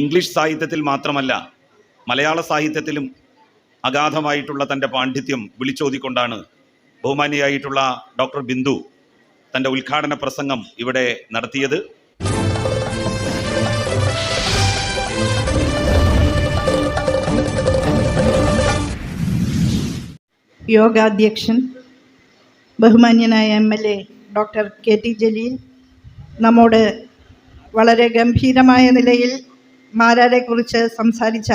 English സാഹിത്യത്തിൽ മാത്രമല്ല മലയാള സാഹിത്യത്തിലും അഗാധമായിട്ടുള്ള തന്റെ പാണ്ഡിത്യം വിളിച്ചോതിക്കൊണ്ടാണ് ബഹുമാനിയായിട്ടുള്ള ഡോക്ടർ ബിന്ദു തന്റെ ഉദ്ഘാടന പ്രസംഗം ഇവിടെ നടത്തിയത്. യോഗാധ്യക്ഷൻ ബഹുമാന്യനായ M L A doctor K T Jaleel നമ്മോട് വളരെ ഗംഭീരമായ നിലയിൽ മാരാരെക്കുറിച്ച് സംസാരിച്ച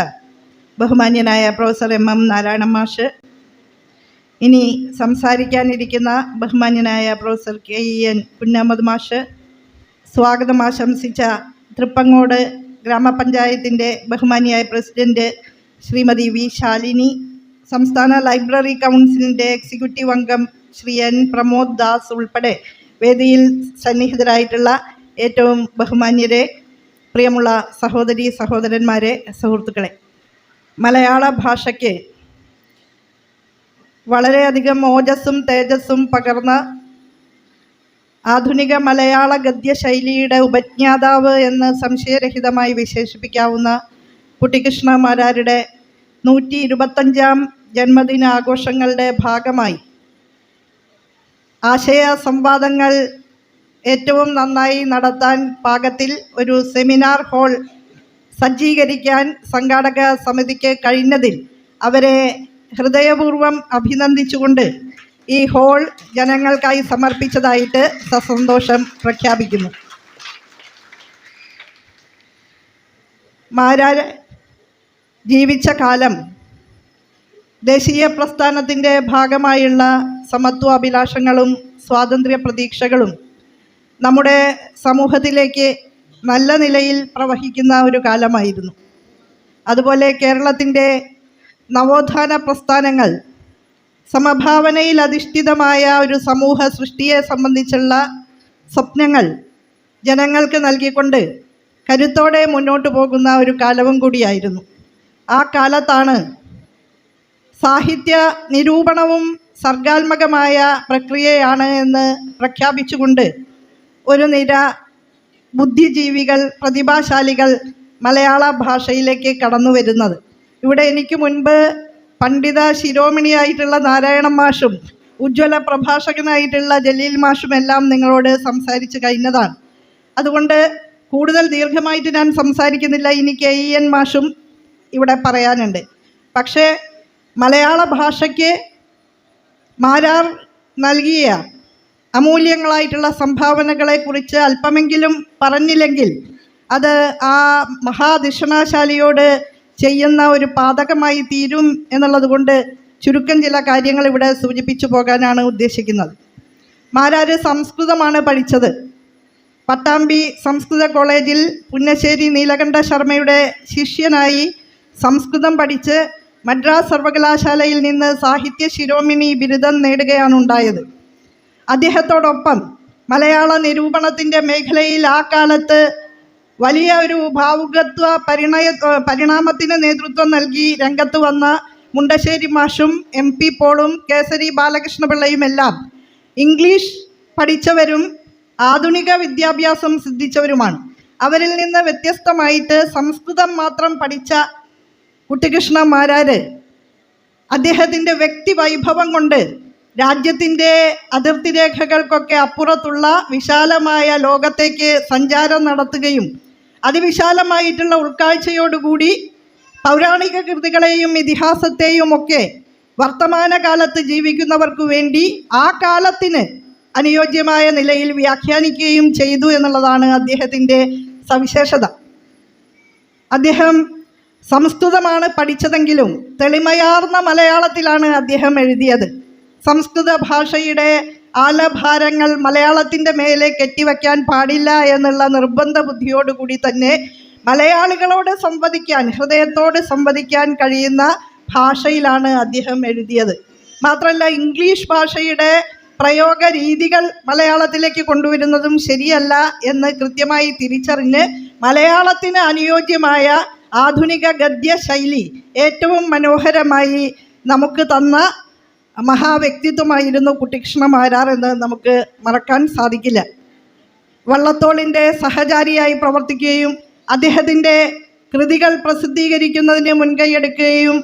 ബഹുമാന്യനായ പ്രൊഫസർ എം എം നാരായണ മാഷ്. ഇനി സംസാരിക്കാനിരിക്കുന്ന ബഹുമാന്യനായ പ്രൊഫസർ കെ ഇ എൻ കുഞ്ഞാമത് മാഷ്. സ്വാഗതം ആശംസിച്ച തൃപ്പങ്ങോട് ഗ്രാമപഞ്ചായത്തിന്റെ ബഹുമാനിയായ പ്രസിഡന്റ് ശ്രീമതി വി ശാലിനി സംസ്ഥാന ലൈബ്രറി കൗൺസിലിന്റെ എക്സിക്യൂട്ടീവ് അംഗം ശ്രീ എൻ പ്രമോദ് ദാസ് ഉൾപ്പെടെ വേദിയിൽ സന്നിഹിതരായിട്ടുള്ള ഏറ്റവും ബഹുമാന്യരെ പ്രിയമുള്ള സഹോദരി സഹോദരന്മാരെ സുഹൃത്തുക്കളെ മലയാള ഭാഷയ്ക്ക് വളരെയധികം ഓജസ്സും തേജസ്സും പകർന്ന ആധുനിക മലയാള ഗദ്യശൈലിയുടെ ഉപജ്ഞാതാവ് എന്ന് സംശയരഹിതമായി വിശേഷിപ്പിക്കാവുന്ന കുട്ടികൃഷ്ണ മാരാരുടെ നൂറ്റി ഇരുപത്തഞ്ചാം ജന്മദിനാഘോഷങ്ങളുടെ ഭാഗമായി ആശയ സംവാദങ്ങൾ ഏറ്റവും നന്നായി നടത്താൻ പാകത്തിൽ ഒരു സെമിനാർ ഹാൾ സജ്ജീകരിക്കാൻ സംഘാടക സമിതിക്ക് കഴിഞ്ഞതിൽ അവരെ ഹൃദയപൂർവം അഭിനന്ദിച്ചുകൊണ്ട് ഈ ഹോൾ ജനങ്ങൾക്കായി സമർപ്പിച്ചതായിട്ട് സസന്തോഷം പ്രഖ്യാപിക്കുന്നു. മാരാർ ജീവിച്ച കാലം ദേശീയ പ്രസ്ഥാനത്തിന്റെ ഭാഗമായുള്ള സമത്വാഭിലാഷങ്ങളും സ്വാതന്ത്ര്യ പ്രതീക്ഷകളും നമ്മുടെ സമൂഹത്തിലേക്ക് നല്ല നിലയിൽ പ്രവഹിക്കുന്ന ഒരു കാലമായിരുന്നു. അതുപോലെ കേരളത്തിന്റെ നവോത്ഥാന പ്രസ്ഥാനങ്ങൾ സമഭാവനയിൽ അധിഷ്ഠിതമായ ഒരു സമൂഹ സൃഷ്ടിയെ സംബന്ധിച്ചുള്ള സ്വപ്നങ്ങൾ ജനങ്ങൾക്ക് നൽകിക്കൊണ്ട് കരുത്തോടെ മുന്നോട്ട് പോകുന്ന ഒരു കാലവും കൂടിയായിരുന്നു. ആ കാലത്താണ് സാഹിത്യ നിരൂപണവും സർഗാത്മകമായ പ്രക്രിയയാണ് എന്ന് പ്രഖ്യാപിച്ചുകൊണ്ട് ഒരു നിര ബുദ്ധിജീവികൾ പ്രതിഭാശാലികൾ മലയാള ഭാഷയിലേക്ക് കടന്നു വരുന്നത്. ഇവിടെ എനിക്ക് മുൻപ് പണ്ഡിത ശിരോമണിയായിട്ടുള്ള നാരായണൻ മാഷും ഉജ്ജ്വല പ്രഭാഷകനായിട്ടുള്ള ജലീൽ മാഷും എല്ലാം നിങ്ങളോട് സംസാരിച്ച് കഴിഞ്ഞതാണ്. അതുകൊണ്ട് കൂടുതൽ ദീർഘമായിട്ട് ഞാൻ സംസാരിക്കുന്നില്ല. ഇനി കെ ഇ എൻ മാഷും ഇവിടെ പറയാനുണ്ട്. പക്ഷേ മലയാള ഭാഷയ്ക്ക് മാരാർ നൽകിയ അമൂല്യങ്ങളായിട്ടുള്ള സംഭാവനകളെക്കുറിച്ച് അല്പമെങ്കിലും പറഞ്ഞില്ലെങ്കിൽ അത് ആ മഹാദിഷണാശാലിയോട് ചെയ്യുന്ന ഒരു പാതകമായി തീരും എന്നുള്ളത് കൊണ്ട് ചുരുക്കം ചില കാര്യങ്ങൾ ഇവിടെ സൂചിപ്പിച്ചു പോകാനാണ് ഉദ്ദേശിക്കുന്നത്. മാരാര് സംസ്കൃതമാണ് പഠിച്ചത്. പട്ടാമ്പി സംസ്കൃത കോളേജിൽ പുന്നശ്ശേരി നീലകണ്ഠ ശർമ്മയുടെ ശിഷ്യനായി സംസ്കൃതം പഠിച്ച് മദ്രാസ് സർവകലാശാലയിൽ നിന്ന് സാഹിത്യ ശിരോമിണി ബിരുദം നേടുകയാണ് ഉണ്ടായത് അദ്ദേഹത്തോടൊപ്പം മലയാള നിരൂപണത്തിന്റെ മേഖലയിൽ ആ കാലത്ത് വലിയ ഒരു ഭാവുകത്വ പരിണയ പരിണാമത്തിന് നേതൃത്വം നൽകി രംഗത്ത് വന്ന മുണ്ടശ്ശേരി മാഷും എം പി പോളും കേസരി ബാലകൃഷ്ണപിള്ളയും എല്ലാം ഇംഗ്ലീഷ് പഠിച്ചവരും ആധുനിക വിദ്യാഭ്യാസം സിദ്ധിച്ചവരുമാണ്. അവരിൽ നിന്ന് വ്യത്യസ്തമായിട്ട് സംസ്കൃതം മാത്രം പഠിച്ച കുട്ടികൃഷ്ണ അദ്ദേഹത്തിന്റെ വ്യക്തി വൈഭവം കൊണ്ട് രാജ്യത്തിന്റെ അതിർത്തി രേഖകൾക്കൊക്കെ അപ്പുറത്തുള്ള വിശാലമായ ലോകത്തേക്ക് സഞ്ചാരം നടത്തുകയും അതിവിശാലമായിട്ടുള്ള ഉൾക്കാഴ്ചയോടുകൂടി പൗരാണിക കൃതികളെയും ഇതിഹാസത്തെയും ഒക്കെ വർത്തമാനകാലത്ത് ജീവിക്കുന്നവർക്ക് വേണ്ടി ആ കാലത്തിന് അനുയോജ്യമായ നിലയിൽ വ്യാഖ്യാനിക്കുകയും ചെയ്തു എന്നുള്ളതാണ് അദ്ദേഹത്തിന്റെ സവിശേഷത. അദ്ദേഹം സംസ്കൃതമാണ് പഠിച്ചതെങ്കിലും തെളിമയാർന്ന മലയാളത്തിലാണ് അദ്ദേഹം എഴുതിയത്. സംസ്കൃത ഭാഷയുടെ ആലഭാരങ്ങൾ മലയാളത്തിന്റെ മേലെ കെട്ടിവെക്കാൻ പാടില്ല എന്നുള്ള നിർബന്ധ ബുദ്ധിയോടുകൂടി തന്നെ മലയാളികളോട് സംവദിക്കാൻ ഹൃദയത്തോട് സംവദിക്കാൻ കഴിയുന്ന ഭാഷയിലാണ് അദ്ദേഹം എഴുതിയത്. മാത്രമല്ല ഇംഗ്ലീഷ് ഭാഷയുടെ പ്രയോഗ രീതികൾ മലയാളത്തിലേക്ക് കൊണ്ടുവരുന്നതും ശരിയല്ല എന്ന് കൃത്യമായി തിരിച്ചറിഞ്ഞ് മലയാളത്തിന് അനുയോജ്യമായ ആധുനിക ഗദ്യ ശൈലി ഏറ്റവും മനോഹരമായി നമുക്ക് തന്ന മഹാവ്യക്തിത്വമായിരുന്നു കുട്ടികൃഷ്ണ മാരാർ എന്ന് നമുക്ക് മറക്കാൻ സാധിക്കില്ല. വള്ളത്തോളിന്റെ സഹചാരിയായി പ്രവർത്തിക്കുകയും അദ്ദേഹത്തിന്റെ കൃതികൾ പ്രസിദ്ധീകരിക്കുന്നതിന് മുൻകൈയെടുക്കുകയും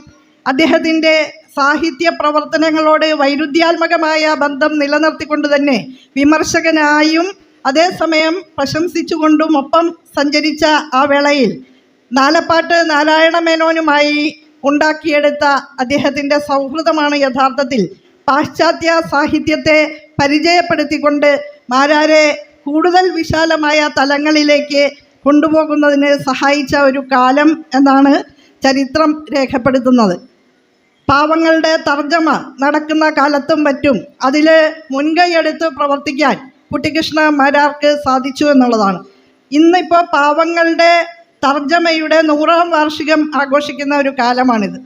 അദ്ദേഹത്തിന്റെ സാഹിത്യ പ്രവർത്തനങ്ങളോട് വൈരുദ്ധ്യാത്മകമായ ബന്ധം നിലനിർത്തിക്കൊണ്ട് തന്നെ വിമർശകനായും അതേസമയം പ്രശംസിച്ചുകൊണ്ടും ഒപ്പം സഞ്ചരിച്ച ആ വേളയിൽ നാലപ്പാട്ട് നാരായണ മേനോനുമായി ഉണ്ടാക്കിയെടുത്ത അദ്ദേഹത്തിന്റെ സൗഹൃദമാണ് യഥാർത്ഥത്തിൽ പാശ്ചാത്യ സാഹിത്യത്തെ പരിചയപ്പെടുത്തിക്കൊണ്ട് മാരാരെ കൂടുതൽ വിശാലമായ തലങ്ങളിലേക്ക് കൊണ്ടുപോകുന്നതിന് സഹായിച്ച ഒരു കാലം എന്നാണ് ചരിത്രം രേഖപ്പെടുത്തുന്നത്. പാവങ്ങളുടെ തർജമ നടക്കുന്ന കാലത്തും മറ്റും അതിൽ മുൻകൈയെടുത്ത് പ്രവർത്തിക്കാൻ കുട്ടികൃഷ്ണ മാരാർക്ക് സാധിച്ചു എന്നുള്ളതാണ്. ഇന്നിപ്പോൾ പാവങ്ങളുടെ തർജമയുടെ നൂറാം വാർഷികം ആഘോഷിക്കുന്ന ഒരു കാലമാണിത്.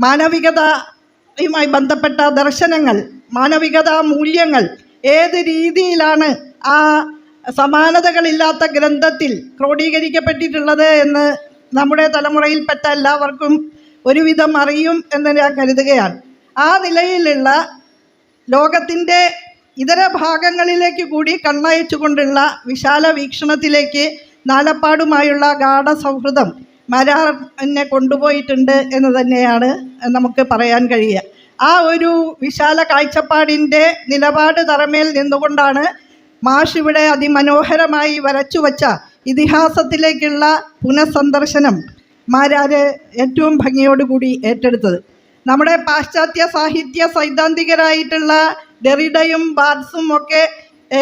മാനവികതയുമായി ബന്ധപ്പെട്ട ദർശനങ്ങൾ മാനവികതാ മൂല്യങ്ങൾ ഏത് രീതിയിലാണ് ആ സമാനതകളില്ലാത്ത ഗ്രന്ഥത്തിൽ ക്രോഡീകരിക്കപ്പെട്ടിട്ടുള്ളത് എന്ന് നമ്മുടെ തലമുറയിൽപ്പെട്ട എല്ലാവർക്കും ഒരുവിധം അറിയും എന്ന് ഞാൻ കരുതുകയാണ്. ആ നിലയിലുള്ള ലോകത്തിന്റെ ഇതര ഭാഗങ്ങളിലേക്ക് കൂടി കണ്ണയച്ചുകൊണ്ടുള്ള വിശാല വീക്ഷണത്തിലേക്ക് നാലപ്പാടുമായുള്ള ഗാഠ സൗഹൃദം മരാർ എന്നെ കൊണ്ടുപോയിട്ടുണ്ട് എന്ന് തന്നെയാണ് നമുക്ക് പറയാൻ കഴിയുക. ആ ഒരു വിശാല കാഴ്ചപ്പാടിന്റെ നിലപാട് തറമേൽ നിന്നുകൊണ്ടാണ് മാഷ് ഇവിടെ അതിമനോഹരമായി വരച്ചു വച്ച ഇതിഹാസത്തിലേക്കുള്ള പുനഃസന്ദർശനം മാരാര് ഏറ്റവും ഭംഗിയോടുകൂടി ഏറ്റെടുത്തത്. നമ്മുടെ പാശ്ചാത്യ സാഹിത്യ സൈദ്ധാന്തികരായിട്ടുള്ള ഡെറിഡയും ബാർസും ഒക്കെ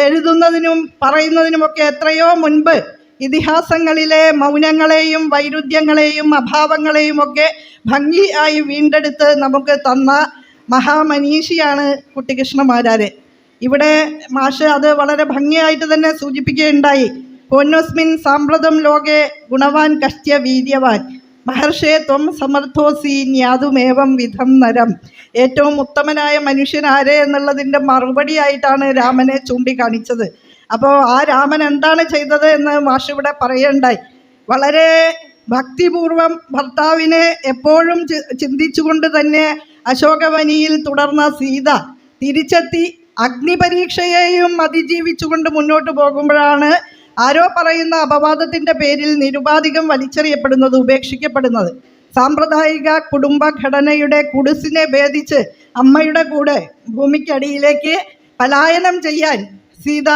എഴുതുന്നതിനും പറയുന്നതിനുമൊക്കെ എത്രയോ മുൻപ് ഇതിഹാസങ്ങളിലെ മൗനങ്ങളെയും വൈരുദ്ധ്യങ്ങളെയും അഭാവങ്ങളെയും ഒക്കെ ഭംഗിയായി വീണ്ടെടുത്ത് നമുക്ക് തന്ന മഹാമനീഷിയാണ് കുട്ടികൃഷ്ണമാരാര്. ഇവിടെ മാഷ് അത് വളരെ ഭംഗിയായിട്ട് തന്നെ സൂചിപ്പിക്കുകയുണ്ടായി. പൊന്നോസ്മിൻ സാമ്പ്രതം ലോകെ ഗുണവാൻ കഷ്ട്യ വീര്യവാൻ. മഹർഷേ ത്വം സമർത്ഥോസി ന്യാതുമേവം വിധം നരം. ഏറ്റവും ഉത്തമനായ മനുഷ്യൻ ആരെ എന്നുള്ളതിന്റെ മറുപടിയായിട്ടാണ് രാമനെ ചൂണ്ടിക്കാണിച്ചത്. അപ്പോൾ ആ രാമൻ എന്താണ് ചെയ്തത് എന്ന് മാഷ് ഇവിടെ പറയണ്ടായി. വളരെ ഭക്തിപൂർവം ഭർത്താവിനെ എപ്പോഴും ചിന്തിച്ചുകൊണ്ട് തന്നെ അശോകവനിയിൽ തുടർന്ന സീത തിരിച്ചെത്തി അഗ്നിപരീക്ഷയെയും അതിജീവിച്ചുകൊണ്ട് മുന്നോട്ട് പോകുമ്പോഴാണ് ആരോ പറയുന്ന അപവാദത്തിന്റെ പേരിൽ നിരുപാധികം വലിച്ചെറിയപ്പെടുന്നത് ഉപേക്ഷിക്കപ്പെടുന്നത്. സാമ്പ്രദായിക കുടുംബഘടനയുടെ കുടിസിനെ ഭേദിച്ച് അമ്മയുടെ കൂടെ ഭൂമിക്കടിയിലേക്ക് പലായനം ചെയ്യാൻ സീത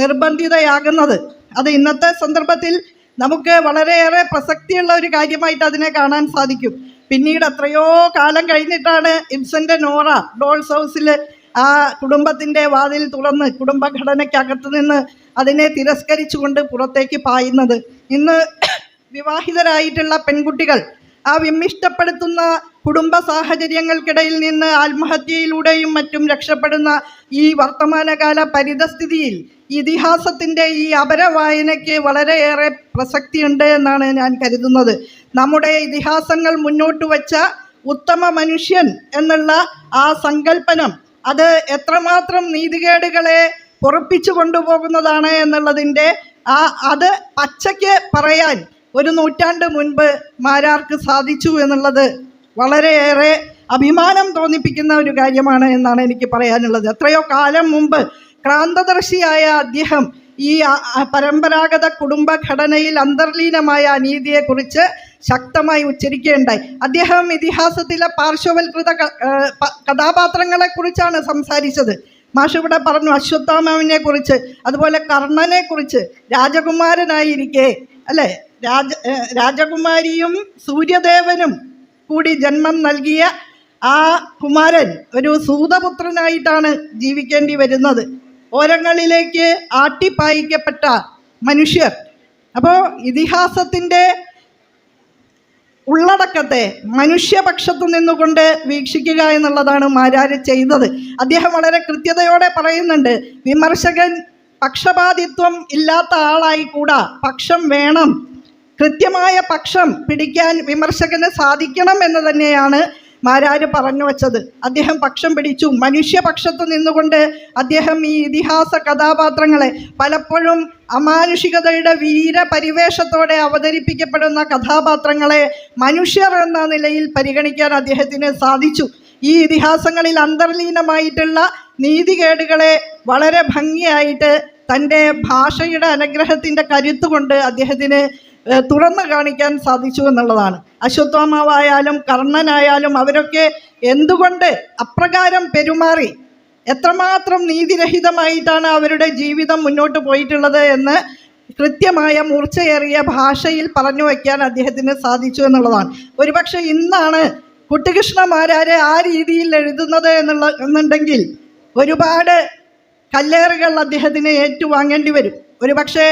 നിർബന്ധിതയാകുന്നത്. അത് ഇന്നത്തെ സന്ദർഭത്തിൽ നമുക്ക് വളരെയേറെ പ്രസക്തിയുള്ള ഒരു കാര്യമായിട്ട് അതിനെ കാണാൻ സാധിക്കും. പിന്നീട് എത്രയോ കാലം കഴിഞ്ഞിട്ടാണ് ഇബ്സന്റെ നോറ ഡോൾസ് ഹൗസിൽ ആ കുടുംബത്തിന്റെ വാതിൽ തുറന്ന് കുടുംബഘടനയ്ക്കകത്ത് നിന്ന് അതിനെ തിരസ്കരിച്ചുകൊണ്ട് പുറത്തേക്ക് പായുന്നത്. ഇന്ന് വിവാഹിതരായിട്ടുള്ള പെൺകുട്ടികൾ ആ വിമ്മിഷ്ടപ്പെടുത്തുന്ന കുടുംബ സാഹചര്യങ്ങൾക്കിടയിൽ നിന്ന് ആത്മഹത്യയിലൂടെയും മറ്റും രക്ഷപ്പെടുന്ന ഈ വർത്തമാനകാല പരിതസ്ഥിതിയിൽ ഇതിഹാസത്തിന്റെ ഈ അപരവായനയ്ക്ക് വളരെയേറെ പ്രസക്തിയുണ്ട് എന്നാണ് ഞാൻ കരുതുന്നത്. നമ്മുടെ ഇതിഹാസങ്ങൾ മുന്നോട്ട് വച്ച ഉത്തമ മനുഷ്യൻ എന്നുള്ള ആ സങ്കല്പനം അത് എത്രമാത്രം നീതികേടുകളെ പൊറപ്പിച്ചു കൊണ്ടുപോകുന്നതാണ് എന്നുള്ളതിന്റെ ആ അത് പച്ചയ്ക്ക് പറയാൻ ഒരു നൂറ്റാണ്ട് മുൻപ് മാരാർക്ക് സാധിച്ചു എന്നുള്ളത് വളരെയേറെ അഭിമാനം തോന്നിപ്പിക്കുന്ന ഒരു കാര്യമാണ് എന്നാണ് എനിക്ക് പറയാനുള്ളത്. എത്രയോ കാലം മുമ്പ് ക്രാന്തദർശിയായ അദ്ദേഹം ഈ പരമ്പരാഗത കുടുംബഘടനയിൽ അന്തർലീനമായ അനീതിയെക്കുറിച്ച് ശക്തമായി ഉച്ചരിക്കുകയുണ്ടായി. അദ്ദേഹം ഇതിഹാസത്തിലെ പാർശ്വവൽകൃത കഥാപാത്രങ്ങളെക്കുറിച്ചാണ് സംസാരിച്ചത്. മാഷിവിടെ പറഞ്ഞു അശ്വത്ഥാമാവിനെ കുറിച്ച് അതുപോലെ കർണനെ കുറിച്ച് രാജകുമാരനായിരിക്കെ അല്ലേ? രാജ രാജകുമാരിയും സൂര്യദേവനും കൂടി ജന്മം നൽകിയ ആ കുമാരൻ ഒരു സൂതപുത്രനായിട്ടാണ് ജീവിക്കേണ്ടി വരുന്നത്. ഓരങ്ങളിലേക്ക് ആട്ടിപ്പായിക്കപ്പെട്ട മനുഷ്യർ. അപ്പോൾ ഇതിഹാസത്തിന്റെ ഉള്ളടക്കത്തെ മനുഷ്യപക്ഷത്തു നിന്നുകൊണ്ട് വീക്ഷിക്കുക എന്നുള്ളതാണ് മാരാര് ചെയ്തത്. അദ്ദേഹം വളരെ കൃത്യതയോടെ പറയുന്നുണ്ട് വിമർശകൻ പക്ഷപാതിത്വം ഇല്ലാത്ത ആളായി കൂടാ. പക്ഷം വേണം. കൃത്യമായ പക്ഷം പിടിക്കാൻ വിമർശകന് സാധിക്കണം എന്ന് തന്നെയാണ് മാരാര് പറഞ്ഞു വച്ചത്. അദ്ദേഹം പക്ഷം പിടിച്ചു. മനുഷ്യപക്ഷത്ത് നിന്നുകൊണ്ട് അദ്ദേഹം ഈ ഇതിഹാസ കഥാപാത്രങ്ങളെ പലപ്പോഴും അമാനുഷികതയുടെ വീരപരിവേഷത്തോടെ അവതരിപ്പിക്കപ്പെടുന്ന കഥാപാത്രങ്ങളെ മനുഷ്യർ എന്ന നിലയിൽ പരിഗണിക്കാൻ അദ്ദേഹത്തിന് സാധിച്ചു. ഈ ഇതിഹാസങ്ങളിൽ അന്തർലീനമായിട്ടുള്ള നീതികേടുകളെ വളരെ ഭംഗിയായിട്ട് തന്റെ ഭാഷയുടെ അനുഗ്രഹത്തിന്റെ കരുത്തുകൊണ്ട് അദ്ദേഹത്തിന് തുറന്നു കാണിക്കാൻ സാധിച്ചു എന്നുള്ളതാണ്. അശ്വത്ഥാമാവായാലും കർണനായാലും അവരൊക്കെ എന്തുകൊണ്ട് അപ്രകാരം പെരുമാറി? എത്രമാത്രം നീതിരഹിതമായിട്ടാണ് അവരുടെ ജീവിതം മുന്നോട്ട് പോയിട്ടുള്ളത് എന്ന് കൃത്യമായ മൂർച്ചയേറിയ ഭാഷയിൽ പറഞ്ഞു വയ്ക്കാൻ അദ്ദേഹത്തിന് സാധിച്ചു എന്നുള്ളതാണ്. ഒരുപക്ഷെ ഇന്നാണ് കുട്ടികൃഷ്ണമാരാരെ ആ രീതിയിൽ എഴുതുന്നത് എന്നുള്ള എന്നുണ്ടെങ്കിൽ ഒരുപാട് കല്ലേറുകൾ അദ്ദേഹത്തിന് ഏറ്റുവാങ്ങേണ്ടി വരും. ഒരുപക്ഷെ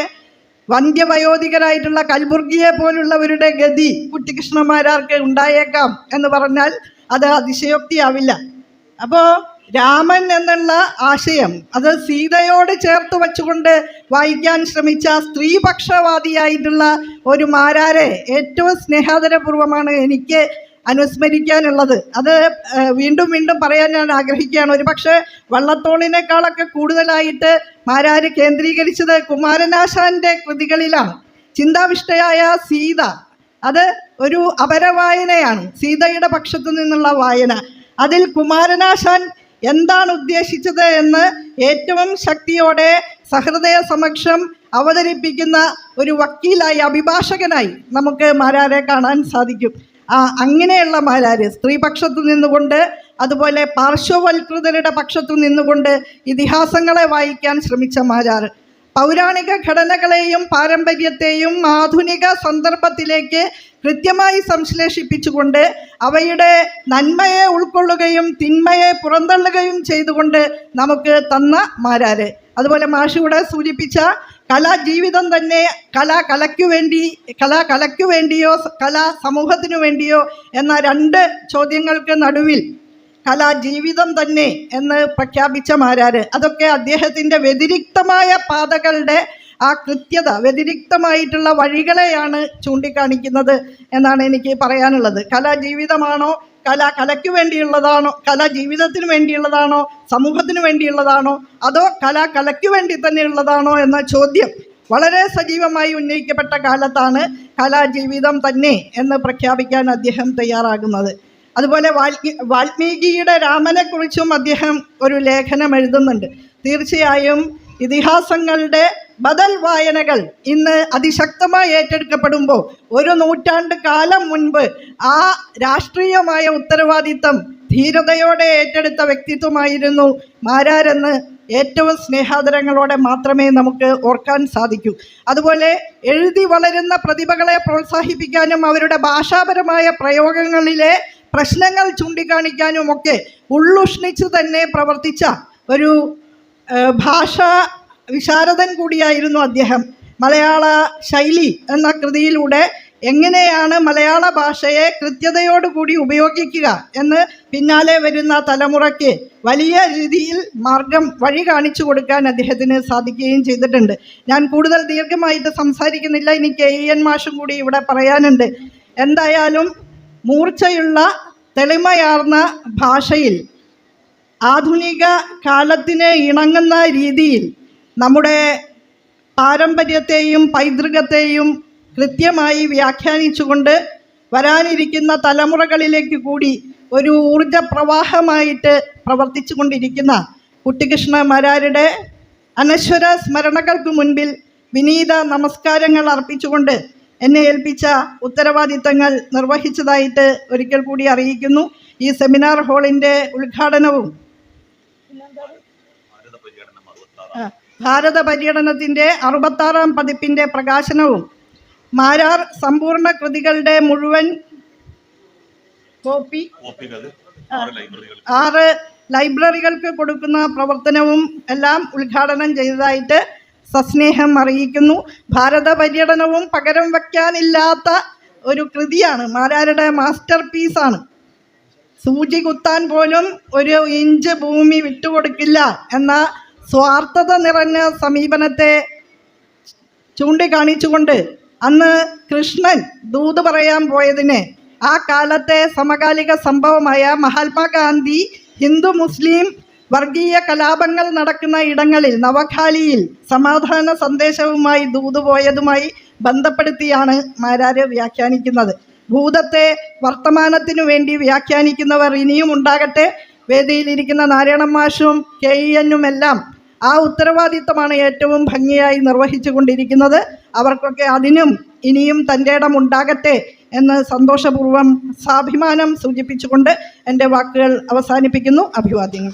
വന്ധ്യവയോധികരായിട്ടുള്ള കൽബുർഗിയെ പോലുള്ളവരുടെ ഗതി കുട്ടികൃഷ്ണന്മാരാർക്ക് ഉണ്ടായേക്കാം എന്ന് പറഞ്ഞാൽ അത് അതിശയോക്തിയാവില്ല. അപ്പോൾ രാമൻ എന്നുള്ള ആശയം അത് സീതയോട് ചേർത്ത് വച്ചുകൊണ്ട് വായിക്കാൻ ശ്രമിച്ച സ്ത്രീപക്ഷവാദിയായിട്ടുള്ള ഒരു മാരാരെ ഏറ്റവും സ്നേഹാദരപൂർവമാണ് എനിക്ക് അനുസ്മരിക്കാനുള്ളത്. അത് വീണ്ടും വീണ്ടും പറയാൻ ഞാൻ ആഗ്രഹിക്കുകയാണ്. ഒരു പക്ഷേ വള്ളത്തോളിനേക്കാളൊക്കെ കൂടുതലായിട്ട് മാരാര് കേന്ദ്രീകരിച്ചത് കുമാരനാശാന്റെ കൃതികളിലാണ്. ചിന്താവിഷ്ടയായ സീത. അത് ഒരു അപരവായനയാണ്. സീതയുടെ പക്ഷത്തു നിന്നുള്ള വായന. അതിൽ കുമാരനാശാൻ എന്താണ് ഉദ്ദേശിച്ചത് എന്ന് ഏറ്റവും ശക്തിയോടെ സഹൃദയ സമക്ഷം അവതരിപ്പിക്കുന്ന ഒരു വക്കീലായി അഭിഭാഷകനായി നമുക്ക് മാരാരെ കാണാൻ സാധിക്കും. അങ്ങനെയുള്ള മാരാര് സ്ത്രീപക്ഷത്തു നിന്നുകൊണ്ട് അതുപോലെ പാർശ്വവൽകൃതരുടെ പക്ഷത്തു നിന്നുകൊണ്ട് ഇതിഹാസങ്ങളെ വായിക്കാൻ ശ്രമിച്ച മാരാർ പൗരാണിക ഘടനകളെയും പാരമ്പര്യത്തെയും ആധുനിക സന്ദർഭത്തിലേക്ക് കൃത്യമായി സംശ്ലേഷിപ്പിച്ചുകൊണ്ട് അവയുടെ നന്മയെ ഉൾക്കൊള്ളുകയും തിന്മയെ പുറന്തള്ളുകയും ചെയ്തുകൊണ്ട് നമുക്ക് തന്ന മാരാര് അതുപോലെ മാഷിയുടെ സൂചിപ്പിച്ച കലാജീവിതം തന്നെ കല കലയ്ക്കു വേണ്ടി കല കലയ്ക്കു വേണ്ടിയോ കല സമൂഹത്തിനു വേണ്ടിയോ എന്ന രണ്ട് ചോദ്യങ്ങൾക്ക് നടുവിൽ കലാജീവിതം തന്നെ എന്ന് പ്രഖ്യാപിച്ച മാരാര് അതൊക്കെ അദ്ദേഹത്തിന്റെ വ്യതിരിക്തമായ പാതകളുടെ ആ കൃത്യത വ്യതിരിക്തമായിട്ടുള്ള വഴികളെയാണ് ചൂണ്ടിക്കാണിക്കുന്നത് എന്നാണ് എനിക്ക് പറയാനുള്ളത്. കലാജീവിതമാണോ കല കലയ്ക്ക് വേണ്ടിയുള്ളതാണോ? കല ജീവിതത്തിന് വേണ്ടിയുള്ളതാണോ? സമൂഹത്തിന് വേണ്ടിയുള്ളതാണോ? അതോ കല കലയ്ക്ക് വേണ്ടി തന്നെയുള്ളതാണോ എന്ന ചോദ്യം വളരെ സജീവമായി ഉന്നയിക്കപ്പെട്ട കാലത്താണ് കലാജീവിതം തന്നെ എന്ന് പ്രഖ്യാപിക്കാൻ അദ്ദേഹം തയ്യാറാകുന്നത്. അതുപോലെ വാൽമീ വാൽമീകിയുടെ രാമനെക്കുറിച്ചും അദ്ദേഹം ഒരു ലേഖനം എഴുതുന്നുണ്ട്. തീർച്ചയായും ഇതിഹാസങ്ങളുടെ ബദൽ വായനകൾ ഇന്ന് അതിശക്തമായി ഏറ്റെടുക്കപ്പെടുമ്പോൾ ഒരു നൂറ്റാണ്ട് കാലം മുൻപ് ആ രാഷ്ട്രീയമായ ഉത്തരവാദിത്തം ധീരതയോടെ ഏറ്റെടുത്ത വ്യക്തിത്വമായിരുന്നു മാരാരെന്ന് ഏറ്റവും സ്നേഹാദരങ്ങളോടെ മാത്രമേ നമുക്ക് ഓർക്കാൻ സാധിക്കൂ. അതുപോലെ എഴുതി വളരുന്ന പ്രതിഭകളെ പ്രോത്സാഹിപ്പിക്കാനും അവരുടെ ഭാഷാപരമായ പ്രയോഗങ്ങളിലെ പ്രശ്നങ്ങൾ ചൂണ്ടിക്കാണിക്കാനുമൊക്കെ ഉള്ളുഷ്ണിച്ച് തന്നെ പ്രവർത്തിച്ച ഒരു ഭാഷ വിശാരദൻ കൂടിയായിരുന്നു അദ്ദേഹം. മലയാള ശൈലി എന്ന കൃതിയിലൂടെ എങ്ങനെയാണ് മലയാള ഭാഷയെ കൃത്യതയോടുകൂടി ഉപയോഗിക്കുക എന്ന് പിന്നാലെ വരുന്ന തലമുറയ്ക്ക് വലിയ രീതിയിൽ മാർഗം വഴി കാണിച്ചു കൊടുക്കാൻ അദ്ദേഹത്തിന് സാധിക്കുകയും ചെയ്തിട്ടുണ്ട്. ഞാൻ കൂടുതൽ ദീർഘമായിട്ട് സംസാരിക്കുന്നില്ല. ഇനി കെ ഇ എൻ. മാഷും കൂടി ഇവിടെ പറയാനുണ്ട്. എന്തായാലും മൂർച്ചയുള്ള തെളിമയാർന്ന ഭാഷയിൽ ആധുനിക കാലത്തിന് ഇണങ്ങുന്ന രീതിയിൽ നമ്മുടെ പാരമ്പര്യത്തെയും പൈതൃകത്തെയും കൃത്യമായി വ്യാഖ്യാനിച്ചുകൊണ്ട് വരാനിരിക്കുന്ന തലമുറകളിലേക്ക് കൂടി ഒരു ഊർജ പ്രവാഹമായിട്ട് പ്രവർത്തിച്ചു കൊണ്ടിരിക്കുന്ന കുട്ടികൃഷ്ണ മരാരുടെ അനശ്വര സ്മരണകൾക്ക് മുൻപിൽ വിനീത നമസ്കാരങ്ങൾ അർപ്പിച്ചുകൊണ്ട് എന്നെ ഏൽപ്പിച്ച ഉത്തരവാദിത്തങ്ങൾ നിർവഹിച്ചതായിട്ട് ഒരിക്കൽ കൂടി അറിയിക്കുന്നു. ഈ സെമിനാർ ഹാളിന്റെ ഉദ്ഘാടനവും. ഭാരത പര്യടനത്തിന്റെ അറുപത്താറാം പതിപ്പിന്റെ പ്രകാശനവും മാരാർ സമ്പൂർണ കൃതികളുടെ മുഴുവൻ കോപ്പി ആറ് ലൈബ്രറികൾക്ക് കൊടുക്കുന്ന പ്രവർത്തനവും എല്ലാം ഉദ്ഘാടനം ചെയ്തതായിട്ട് സസ്നേഹം അറിയിക്കുന്നു. ഭാരത പര്യടനവും പകരം വയ്ക്കാനില്ലാത്ത ഒരു കൃതിയാണ് മാരാരുടെ മാസ്റ്റർ പീസാണ് സൂചി കുത്താൻ പോലും ഒരു ഇഞ്ച് ഭൂമി വിട്ടുകൊടുക്കില്ല എന്ന സ്വാർത്ഥത നിറഞ്ഞ സമീപനത്തെ ചൂണ്ടിക്കാണിച്ചുകൊണ്ട് അന്ന് കൃഷ്ണൻ ദൂത് പറയാൻ പോയതിനെ. ആ കാലത്തെ സമകാലിക സംഭവമായ മഹാത്മാഗാന്ധി ഹിന്ദു മുസ്ലിം വർഗീയ കലാപങ്ങൾ നടക്കുന്ന ഇടങ്ങളിൽ നവഖാലിയിൽ സമാധാന സന്ദേശവുമായി ദൂത് പോയതുമായി ബന്ധപ്പെടുത്തിയാണ് മാരാര് വ്യാഖ്യാനിക്കുന്നത്. ഭൂതത്തെ വർത്തമാനത്തിനു വേണ്ടി വ്യാഖ്യാനിക്കുന്നവർ ഇനിയും ഉണ്ടാകട്ടെ. വേദിയിലിരിക്കുന്ന നാരായണ മാഷും കെ ഇ എല്ലാം ആ ഉത്തരവാദിത്തമാണ് ഏറ്റവും ഭംഗിയായി നിർവഹിച്ചു കൊണ്ടിരിക്കുന്നത് അവർക്കൊക്കെ അതിനും ഇനിയും തന്റെ ഇടം ഉണ്ടാകട്ടെ എന്ന് സന്തോഷപൂർവം സാഭിമാനം സൂചിപ്പിച്ചുകൊണ്ട് എന്റെ വാക്കുകൾ അവസാനിപ്പിക്കുന്നു. അഭിവാദ്യങ്ങൾ.